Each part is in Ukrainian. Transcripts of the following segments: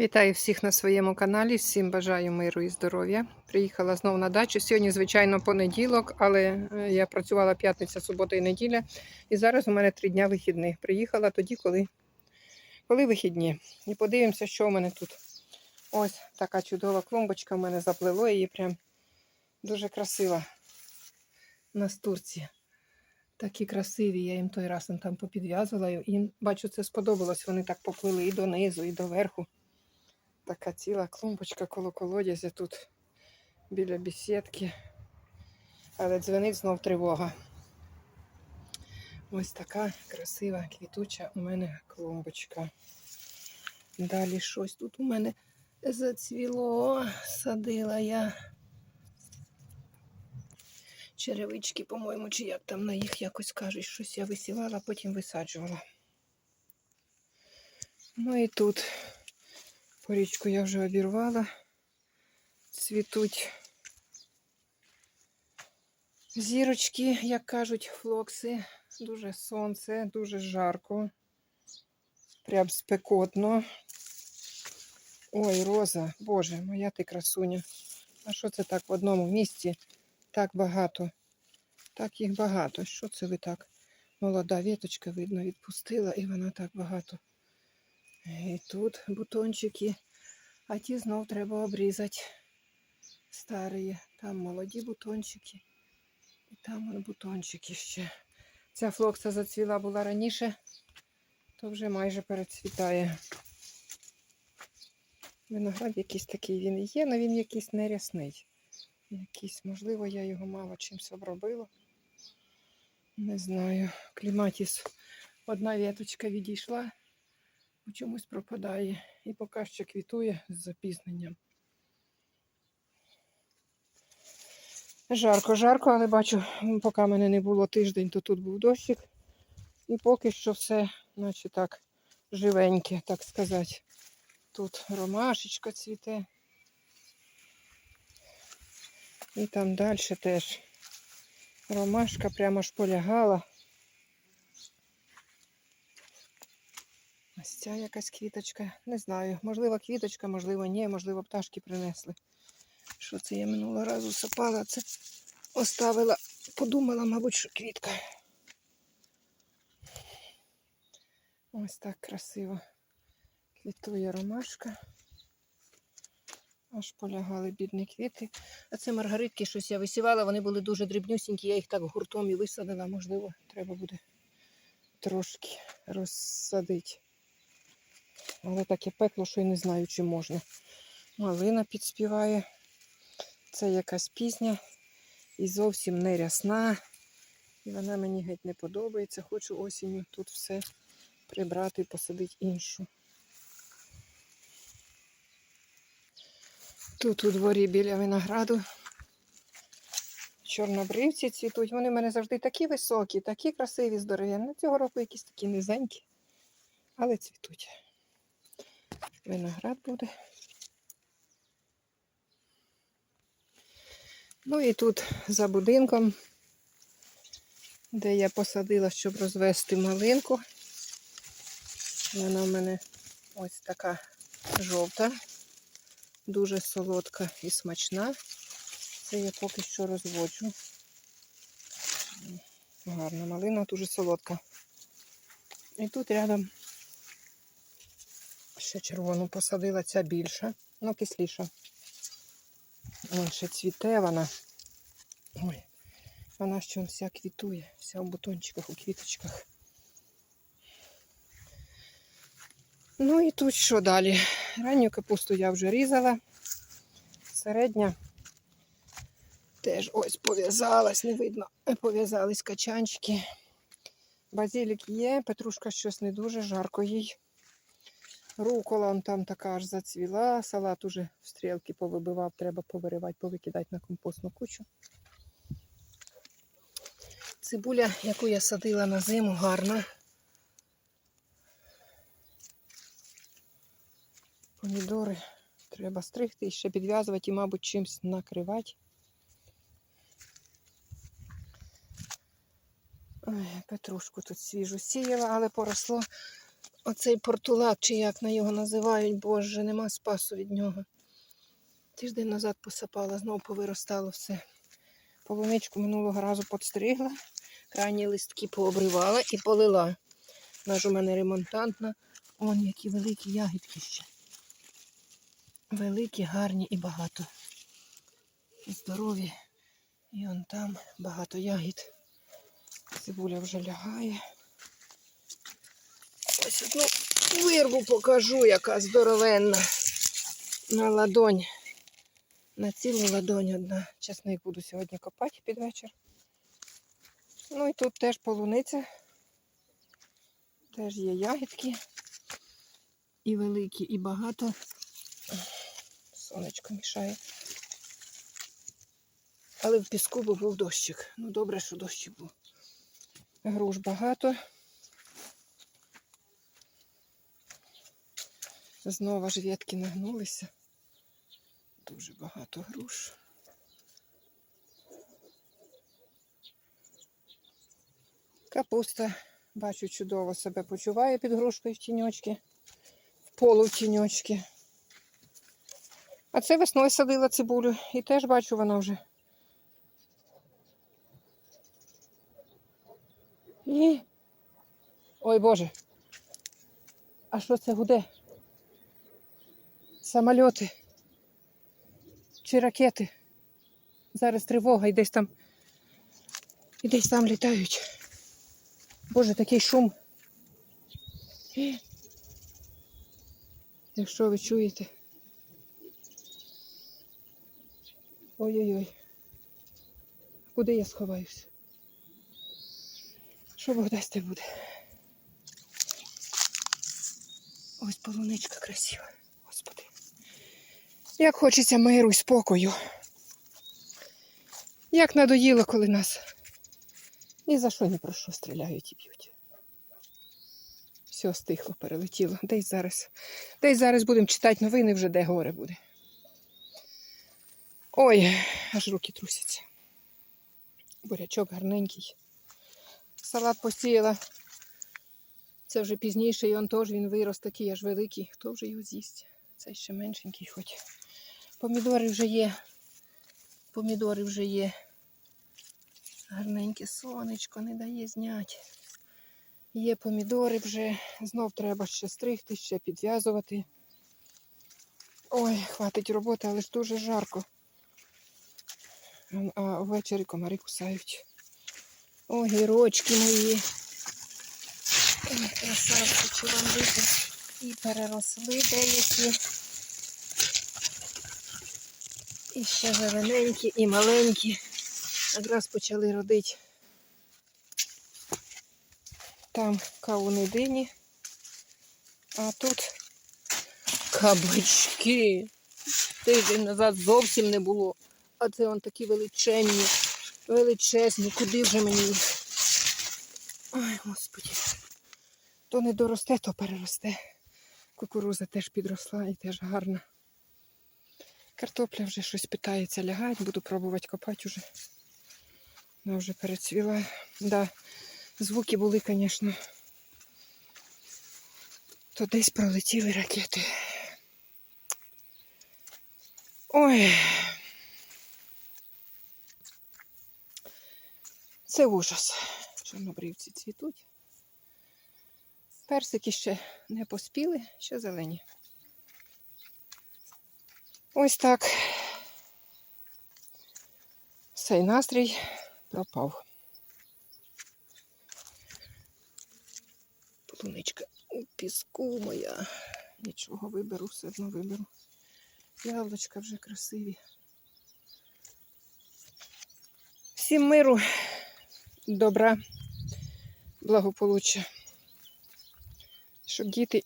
Вітаю всіх на своєму каналі. Всім бажаю миру і здоров'я. Приїхала знову на дачу. Сьогодні, звичайно, понеділок, але е, я працювала п'ятниця, субота і неділя. І зараз у мене три дня вихідних. Приїхала тоді, коли, коли вихідні. І подивимося, що у мене тут. Ось така чудова клумбочка в мене заплило її прям дуже красива. На стурці. Такі красиві, я їм той раз там попідв'язувала. І бачу, це сподобалось. Вони так поплили і донизу, і доверху. Така ціла клумбочка коло колодязя тут біля бесідки. Але дзвонить знов тривога. Ось така красива квітуча у мене клумбочка. Далі щось тут у мене зацвіло, садила я. Черевички, по-моєму, чи як там на їх якось кажуть, щось я висівала, потім висаджувала. Ну і тут порічку я вже обірвала. Цвітуть зірочки, як кажуть, флокси. Дуже сонце, дуже жарко. Прям спекотно. Ой, роза, Боже, моя ти красуня. А що це так в одному місці? Так багато. Так їх багато. Що це ви так? Молода віточка, видно, відпустила, і вона так багато. І тут бутончики, а ті знов треба обрізати. Старі. Там молоді бутончики. І там бутончики ще. Ця флокса зацвіла була раніше, то вже майже перецвітає. Виноград якийсь такий він є, але він якийсь нерясний. Якийсь, можливо, я його мало чимось обробила. Не знаю. Кліматіс. Одна віточка відійшла, чомусь пропадає. І поки що квітує з запізненням. Жарко, жарко, але бачу, поки мене не було тиждень, то тут був дощик. І поки що все, наче так, живеньке, так сказати. Тут ромашечка цвіте. І там далі теж ромашка прямо ж полягала. Ось ця якась квіточка. Не знаю. Можливо, квіточка, можливо, ні, можливо, пташки принесли. Що це я минулого разу сапала, це оставила, подумала, мабуть, що квітка. Ось так красиво квітує ромашка. Аж полягали бідні квіти. А це маргаритки, щось я висівала, вони були дуже дрібнюсінькі, я їх так гуртом і висадила. Можливо, треба буде трошки розсадити. Але таке пекло, що й не знаю, чи можна. Малина підспіває. Це якась пізня і зовсім не рясна. І вона мені геть не подобається. Хочу осінню тут все прибрати і посадити іншу. Тут у дворі біля винограду чорнобривці цвітуть. Вони в мене завжди такі високі, такі красиві, здоров'яні. Цього року якісь такі низенькі, але цвітуть. Виноград буде. Ну і тут за будинком, де я посадила, щоб розвести малинку. Вона в мене ось така жовта, дуже солодка і смачна. Це я поки що розводжу. Гарна малина, дуже солодка. І тут рядом ще червону посадила, ця більша, ну кисліша. Ще цвіте вона. Ой, вона ще вся квітує, вся в бутончиках, у квіточках. Ну і тут що далі? Ранню капусту я вже різала. Середня теж ось пов'язалась, не видно. Пов'язались качанчики. Базилік є, петрушка щось не дуже, жарко їй. Рукола он там така аж зацвіла, салат уже в стрілки повибивав, треба повиривати, повикидати на компостну кучу. Цибуля, яку я садила на зиму, гарна. Помідори треба стригти і ще підв'язувати і, мабуть, чимось накривати. Ой, петрушку тут свіжу сіяла, але поросло Оцей портулак, чи як на його називають, боже, нема спасу від нього. Тиждень назад посапала, знову повиростало все. Полуничку минулого разу подстригла, крайні листки пообривала і полила. Ж у мене ремонтантна. Вон які великі ягідки ще. Великі, гарні і багато. Здорові. І он там багато ягід. Цибуля вже лягає. Ось одну вирву покажу, яка здоровенна. На ладонь. На цілу ладонь одна. Часник буду сьогодні копати під вечір. Ну і тут теж полуниця. Теж є ягідки. І великі, і багато. Сонечко мішає. Але в піску був дощик. Ну добре, що дощик був. Груш багато. Знову ж ветки нагнулися. Дуже багато груш. Капуста, бачу, чудово себе почуває під грушкою в тіньочки, в полу в тіньочки. А це весною садила цибулю і теж бачу, вона вже. І... Ой Боже. А що це гуде? Самольоти чи ракети. Зараз тривога і десь там. І десь там літають. Боже, такий шум. Якщо ви чуєте. Ой-ой-ой. Куди я сховаюся? Що Бог дасть буде? Ось полуничка красива. Як хочеться миру і спокою. Як надоїло, коли нас ні за що ні про що стріляють і б'ють. Все стихло, перелетіло. Десь зараз. Десь зараз будемо читати новини, вже де горе буде. Ой, аж руки трусяться. Бурячок гарненький. Салат посіяла. Це вже пізніше, і он теж він вирос такий аж великий. Хто вже його з'їсть? Це ще меншенький хоч. Помідори вже є. Помідори вже є. Гарненьке сонечко не дає зняти. Є помідори вже. Знов треба ще стригти, ще підв'язувати. Ой, хватить роботи, але ж дуже жарко. А ввечері комари кусають. Огірочки мої. Ой, красавці, чи вам видно? І переросли деякі. І ще зелененькі, і маленькі. Якраз почали родити. Там кавуни дині. А тут кабачки. Тиждень назад зовсім не було. А це вон такі величезні, величезні. Куди вже мені їх? Ой, господи. То не доросте, то переросте. Кукуруза теж підросла і теж гарна. Картопля вже щось питається лягати, буду пробувати копати вже. Вона вже перецвіла. Да, звуки були, звісно. То десь пролетіли ракети. Ой. Це ужас. Чорнобривці цвітуть. Персики ще не поспіли, ще зелені. Ось так. Цей настрій пропав. Полуничка у піску моя. Нічого виберу, все одно виберу. Яблучка вже красиві. Всім миру, добра, благополуччя. Щоб діти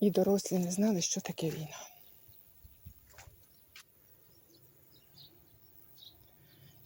і дорослі не знали, що таке війна.